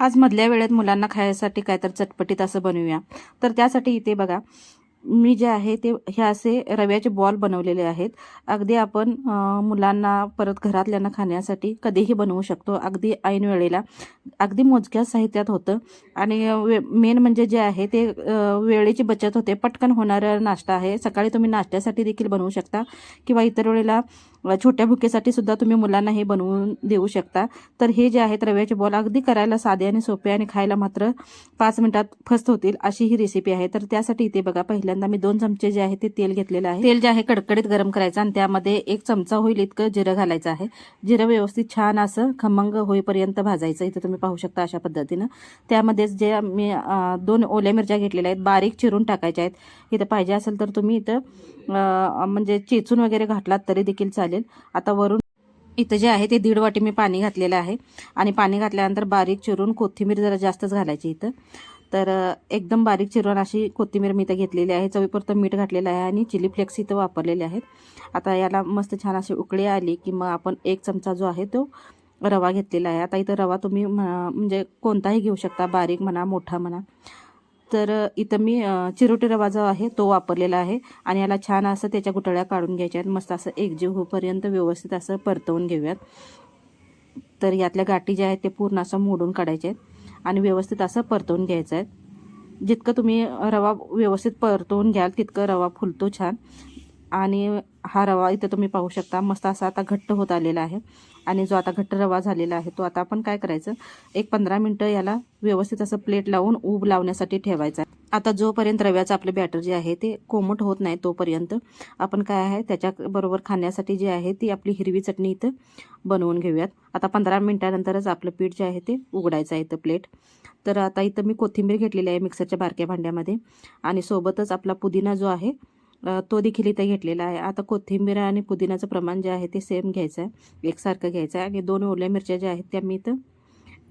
आज मधल्या वेळेत मुलांना खायसाठी काय तर चटपटीत असं बनवूया. तर त्यासाठी इथे बघा मी जे आहे ते हे असे रव्याचे बॉल बनवलेले आहेत. अगदी आपण मुलांना परत घरातल्यांना खाण्यासाठी कधीही बनवू शकतो. अगदी ऐन वेळेला. अगदी मोजक्या साहित्यात होतं. आणि मेन म्हणजे जे आहे ते वेळेची बचत होते. पटकन होणारा नाश्ता आहे. सकाळी तुम्ही नाश्त्यासाठी देखील बनवू शकता. किंवा इतर वेळेला छोट्या भुकेसाठी सुद्धा तुम्ही मुलांना हे बनवून देऊ शकता. तर हे जे आहेत रव्याचे बॉल अगदी करायला साधे आणि सोपे आणि खायला मात्र पाच मिनिटात फस्त होतील अशी ही रेसिपी आहे. तर त्यासाठी इथे बघा पहिल्यांदा मी दोन चमचे जे आहे ते तेल घेतलेलं आहे. तेल जे आहे कडकडीत गरम करायचं आणि त्यामध्ये एक चमचा होईल इतकं जिरं घालायचं आहे. जिरं व्यवस्थित छान असं खमंग होईपर्यंत भाजायचं. इथं तुम्ही पाहू शकता अशा पद्धतीनं. त्यामध्येच जे मी दोन ओल्या मिरच्या घेतलेल्या आहेत बारीक चिरून टाकायच्या आहेत. इथं पाहिजे असेल तर तुम्ही इथं म्हणजे चेचून वगैरे घातलात तरी देखील चालेल. आता वरून इथं जे आहे ते दीड वाटी मी पाणी घातलेलं आहे. आणि पाणी घातल्यानंतर बारीक चिरून कोथिंबीर जरा जास्तच घालायची इथं. तर एकदम बारीक चिरून अशी कोथिंबीर मी इथं घेतलेली आहे. चवीपुरतं मीठ घातलेलं आहे आणि चिली फ्लेक्स इथं वापरलेले आहेत. आता याला मस्त छान अशी उकळी आली की मग आपण एक चमचा जो आहे तो रवा घेतलेला आहे. आता इथं रवा तुम्ही म्हणजे कोणताही घेऊ शकता. बारीक म्हणा मोठा म्हणा. तर इथं मी चिरोटे चिरोटी रवा जो आहे तो वापरलेला आहे आणि याला छान असं त्याच्या गुटळ्या काढून घ्यायच्या आहेत मस्त असं एकजीव होईपर्यंत व्यवस्थित असं परतवून घेऊयात. तर यातल्या गाठी ज्या आहेत ते पूर्ण असं मोडून काढायचे आहेत आणि व्यवस्थित असं परतवून घ्यायचं आहे जितकं तुम्ही रवा व्यवस्थित परतवून घ्याल तितकं रवा फुलतो छान. आणि हा रवा इथं तुम्ही पाहू शकता. मस्त असा आता घट्ट होत आलेला आहे. आणि जो आता घट्ट रवा झालेला आहे तो आता आपण काय करायचं? एक पंधरा मिनटं याला व्यवस्थित असं प्लेट लावून ऊब लावण्यासाठी ठेवायचा आहे. आता जोपर्यंत रव्याचं आपलं बॅटर जे आहे ते कोमट होत नाही तोपर्यंत आपण काय आहे त्याच्याबरोबर खाण्यासाठी जी आहे ती आपली हिरवी चटणी इथं बनवून घेऊयात. आता पंधरा मिनटानंतरच आपलं पीठ जे आहे ते उघडायचं आहे इथं प्लेट. तर आता इथं मी कोथिंबीर घेतलेली आहे मिक्सरच्या बारक्या भांड्यामध्ये. आणि सोबतच आपला पुदिना जो आहे तो देखील इथं घेतलेला आहे. आता कोथिंबीर आणि पुदिनाचं प्रमाण जे आहे ते सेम घ्यायचं आहे. एकसारखं घ्यायचं आहे. आणि दोन ओल्या मिरच्या ज्या आहेत त्या मी इथं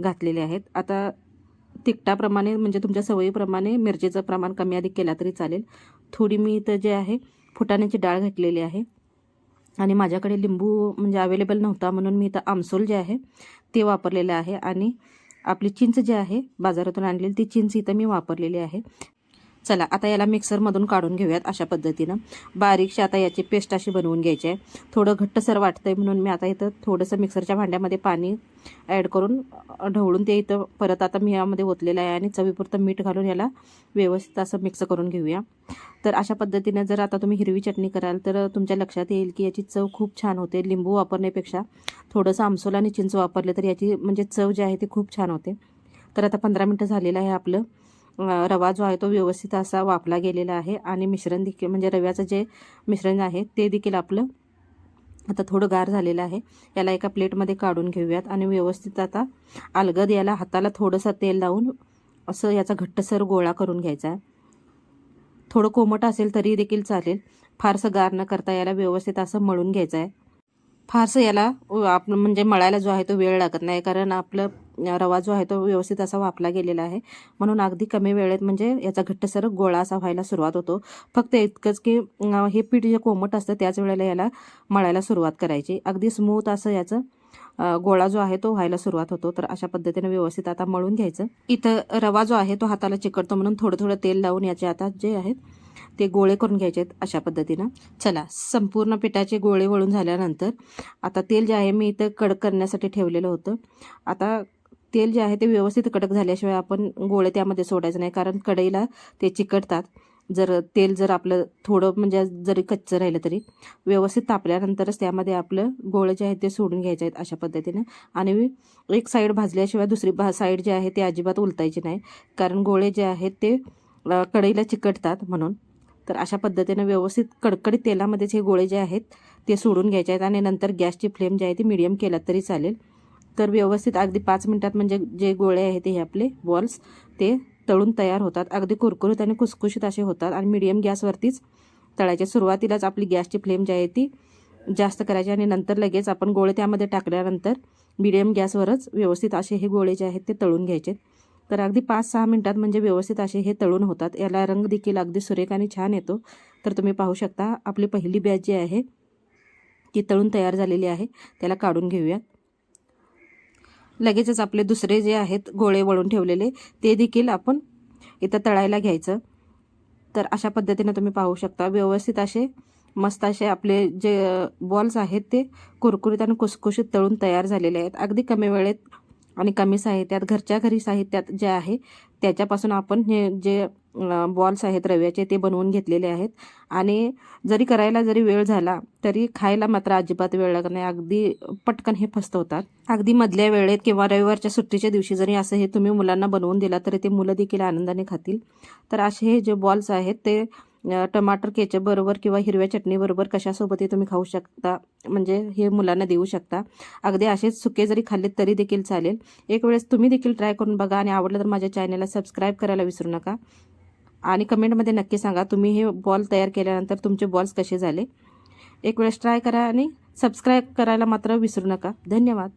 घातलेल्या आहेत. आता तिखटाप्रमाणे म्हणजे तुमच्या सवयीप्रमाणे मिरचीचं प्रमाण कमी अधिक केला तरी चालेल. थोडी मी इथं जे आहे फुटाण्याची डाळ घातलेली आहे. आणि माझ्याकडे लिंबू म्हणजे अवेलेबल नव्हता म्हणून मी इथं आमसूल जे आहे ते वापरलेलं आहे. आणि आपली चिंच जी आहे बाजारातून आणलेली ती चिंच इथं मी वापरलेली आहे. चला आता याला मिक्सरमधून काढून घेऊयात अशा पद्धतीनं. बारीकशी आता याची पेस्ट अशी बनवून घ्यायची आहे. थोडं घट्टसर वाटतंय म्हणून मी आता इथं थोडंसं मिक्सरच्या भांड्यामध्ये पाणी ॲड करून ढवळून ते इथं परत आता मी यामध्ये ओतलेलं आहे आणि चवीपुरतं मीठ घालून याला व्यवस्थित असं मिक्स करून घेऊया. तर अशा पद्धतीने जर आता तुम्ही हिरवी चटणी कराल तर तुमच्या लक्षात येईल की याची चव खूप छान होते. लिंबू वापरण्यापेक्षा थोडंसं आमसोला आणि चिंच वापरले तर याची म्हणजे चव जी आहे ती खूप छान होते. तर आता पंधरा मिनटं झालेलं आहे आपलं. रवा जो आहे तो व्यवस्थित असा वापला गेलेला आहे. आणि मिश्रण देखील म्हणजे रव्याचं जे मिश्रण आहे ते देखील आपलं आता थोडं गार झालेलं आहे. याला एका प्लेटमध्ये काढून घेऊयात आणि व्यवस्थित आता अलगद याला हाताला थोडंसं तेल लावून असं याचा घट्टसर गोळा करून घ्यायचा आहे. थोडं कोमट असेल तरी देखील चालेल. फारसं गार न करता याला व्यवस्थित असं मळून घ्यायचं आहे. फारसं याला आप म्हणजे मळायला जो आहे तो वेळ लागत नाही कारण आपलं रवा जो आहे तो व्यवस्थित असा वापला गेलेला आहे. म्हणून अगदी कमी वेळेत म्हणजे याचा घट्टसर गोळा असा व्हायला सुरुवात होतो. फक्त इतकंच की हे पीठ जे कोमट असतं त्याच वेळेला याला मळायला सुरुवात करायची. अगदी स्मूथ असं याचं गोळा जो आहे तो व्हायला सुरुवात होतो. तर अशा पद्धतीने व्यवस्थित आता मळून घ्यायचं. इथं रवा जो आहे तो हाताला चिकटतो म्हणून थोडं थोडं तेल लावून याचे आता जे आहेत ते गोळे करून घ्यायचे आहेत अशा पद्धतीनं. चला संपूर्ण पिठाचे गोळे वळून झाल्यानंतर आता तेल जे आहे मी इथं कडक करण्यासाठी ठेवलेलं होतं. आता तेल जे आहे ते व्यवस्थित कडक झाल्याशिवाय आपण गोळे त्यामध्ये सोडायचं नाही कारण कढईला ते चिकटतात. जर तेल जर आपलं थोडं म्हणजे जरी कच्चं राहिलं तरी व्यवस्थित तापल्यानंतरच त्यामध्ये आपलं गोळे जे आहेत ते सोडून घ्यायचे आहेत अशा पद्धतीनं. आणि एक साईड भाजल्याशिवाय दुसरी भा साईड जे आहे ते अजिबात उलतायची नाही कारण गोळे जे आहेत ते कढईला चिकटतात म्हणून. तर अशा पद्धतीनं व्यवस्थित कडकडीत तेलामध्येच हे गोळे जे आहेत ते सोडून घ्यायचे आहेत आणि नंतर गॅसची फ्लेम जी आहे ती मिडियम केला तरी चालेल. तर व्यवस्थित अगदी पाच मिनटात म्हणजे जे गोळे आहेत ते हे आपले बॉल्स ते तळून तयार होतात. अगदी कुरकुरीत आणि कुसकुशीत असे होतात. आणि मिडियम गॅसवरतीच तळायचे. सुरुवातीलाच आपली गॅसची फ्लेम जी आहे ती जास्त करायची आणि नंतर लगेच आपण गोळे त्यामध्ये टाकल्यानंतर मिडियम गॅसवरच व्यवस्थित असे हे गोळे जे आहेत ते तळून घ्यायचे. तर अगदी पाच सहा मिनटात म्हणजे व्यवस्थित असे हे तळून होतात. याला रंग देखील अगदी सुरेख आणि छान येतो. तर तुम्ही पाहू शकता आपली पहिली बॅच जी आहे ती तळून तयार झालेली आहे. त्याला काढून घेऊयात. लगेचच आपले दुसरे जे आहेत गोळे वळून ठेवलेले ते देखील आपण इथं तळायला घ्यायचं. तर अशा पद्धतीने तुम्ही पाहू शकता. व्यवस्थित असे मस्त असे आपले जे बॉल्स आहेत ते कुरकुरीत आणि कुसकुशीत तळून तयार झालेले आहेत. अगदी कमी वेळेत आणि कमी साहित्यात घरच्या घरी साहित्यात जे आहे त्याच्यापासून आपण हे जे बॉल्स आहेत रव्याचे ते बनवून घेतलेले आहेत. आणि जरी करायला जरी वेळ झाला तरी खायला मात्र अजिबात वेळ लागत नाही. अगदी पटकन हे फस्त होतात अगदी मधल्या वेळेत किंवा रविवारच्या सुट्टीच्या दिवशी जरी असं हे तुम्ही मुलांना बनवून दिला तरी ते मुलं देखील आनंदाने खातील. तर असे हे जे बॉल्स आहेत ते टमाटर केचप बरोबर किंवा हिरव्या चटणीबरोबर कशासोबतही तुम्ही खाऊ शकता? म्हणजे हे मुलांना देऊ शकता. अगदी असेच सुके जरी खाल्लेत तरी देखील चालेल. एक वेळेस तुम्ही देखील ट्राय करून बघा आणि आवडलं तर माझ्या चॅनलला सबस्क्राईब करायला विसरू नका. आणि कमेंटमध्ये नक्की सांगा. तुम्ही हे बॉल तयार केल्यानंतर तुमचे बॉल्स कसे झाले? एक वेळेस ट्राय करा आणि सबस्क्राईब करायला मात्र विसरू नका. धन्यवाद.